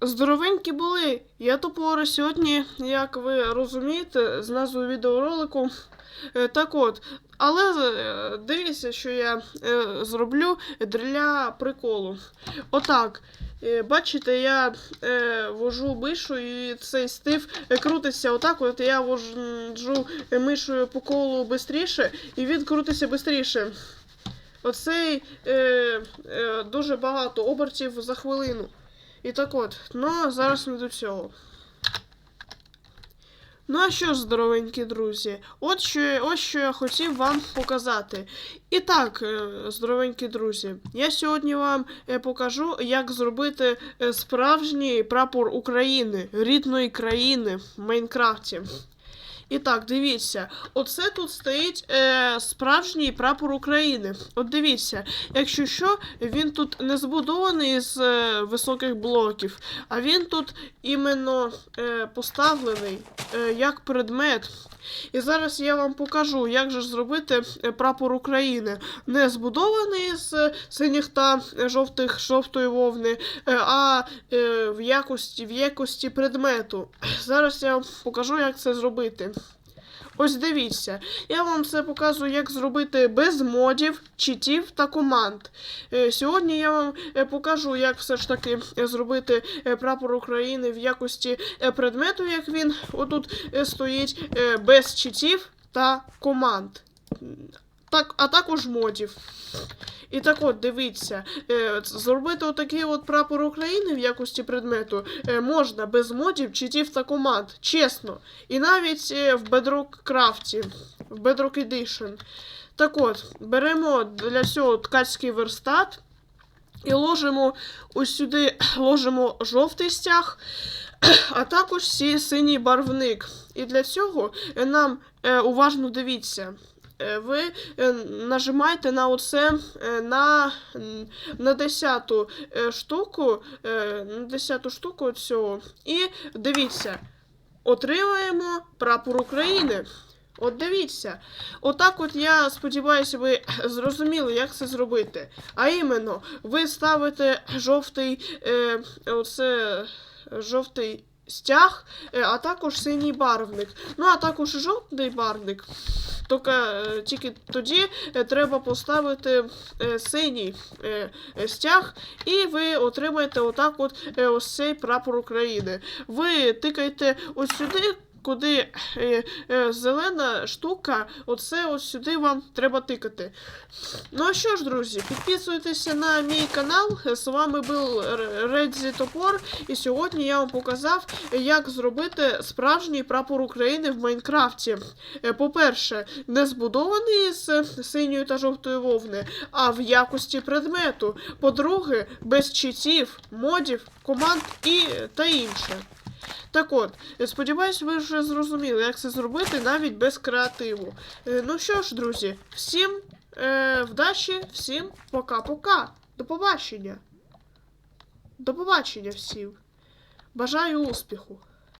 Здоровенькі були. Я топори сьогодні, як ви розумієте, з назвою відеоролику. Е, Так от, але е, дивіться, що я е, зроблю для приколу. Отак. Бачите, я вожу мишу і цей стив крутиться отак. От я вожу мишою по колу швидше, і він крутиться швидше. Оцей е, е, дуже багато обертів за хвилину. І так от, ну зараз не до цього. Ну а що здоровенькі друзі, от що, ось що я хотів вам показати. І так, е, здоровенькі друзі, я сьогодні вам е, покажу, як зробити е, справжній прапор України, рідної країни в Майнкрафті. І так, дивіться, оце тут стоїть е, справжній прапор України. От дивіться, якщо що, він тут не збудований з е, високих блоків, а він тут іменно е, поставлений е, як предмет. І зараз я вам покажу, як же зробити е, прапор України. Не збудований з синіх та жовтих жовтої вовни, е, а е, в якості, в якості предмету. Зараз я вам покажу, як це зробити. Ось дивіться, я вам це показую, як зробити без модів, читів та команд. Е, Сьогодні я вам е, покажу, як все ж таки е, зробити прапор України в якості предмету, як він отут стоїть, без читів та команд. Так, а також модів. І так от, дивіться, е, зробити отакий от прапор України в якості предмету е, можна без модів, читів та команд. Чесно. І навіть е, в Bedrock Craft, в Bedrock Edition. Так от, беремо для цього ткацький верстат і ложимо ось сюди ложимо жовтий стяг, а також синій барвник. І для цього нам е, уважно дивіться. Е, Ви е, нажимаєте на оце е, на, на 10 штуку, на 10 штуку цього. І дивіться, отримаємо прапор України. От дивіться. Отак от я сподіваюся, ви зрозуміли, як це зробити. А іменно, ви ставите жовтий, е, оце, жовтий стяг, е, а також синій барвник. Ну, а також жовтий барвник. Тільки, е, тільки тоді е, треба поставити синій стяг, і ви отримаєте отак от ось цей прапор України. Ви тикаєте ось сюди. Куди е, е, зелена штука, оце ось сюди вам треба тикати. Ну а що ж, друзі, підписуйтеся на мій канал. З вами був Редзі Топор, і сьогодні я вам показав, як зробити справжній прапор України в Майнкрафті. Е, По-перше, не збудований з синьої та жовтої вовни, а в якості предмету. По-друге, без читів, модів, команд і та інше. Так от, е, сподіваюсь, ви вже зрозуміли, як це зробити навіть без креативу. Е, Ну що ж, друзі, всім е, вдачі, всім пока-пока. До побачення. До побачення всім. Бажаю успіху.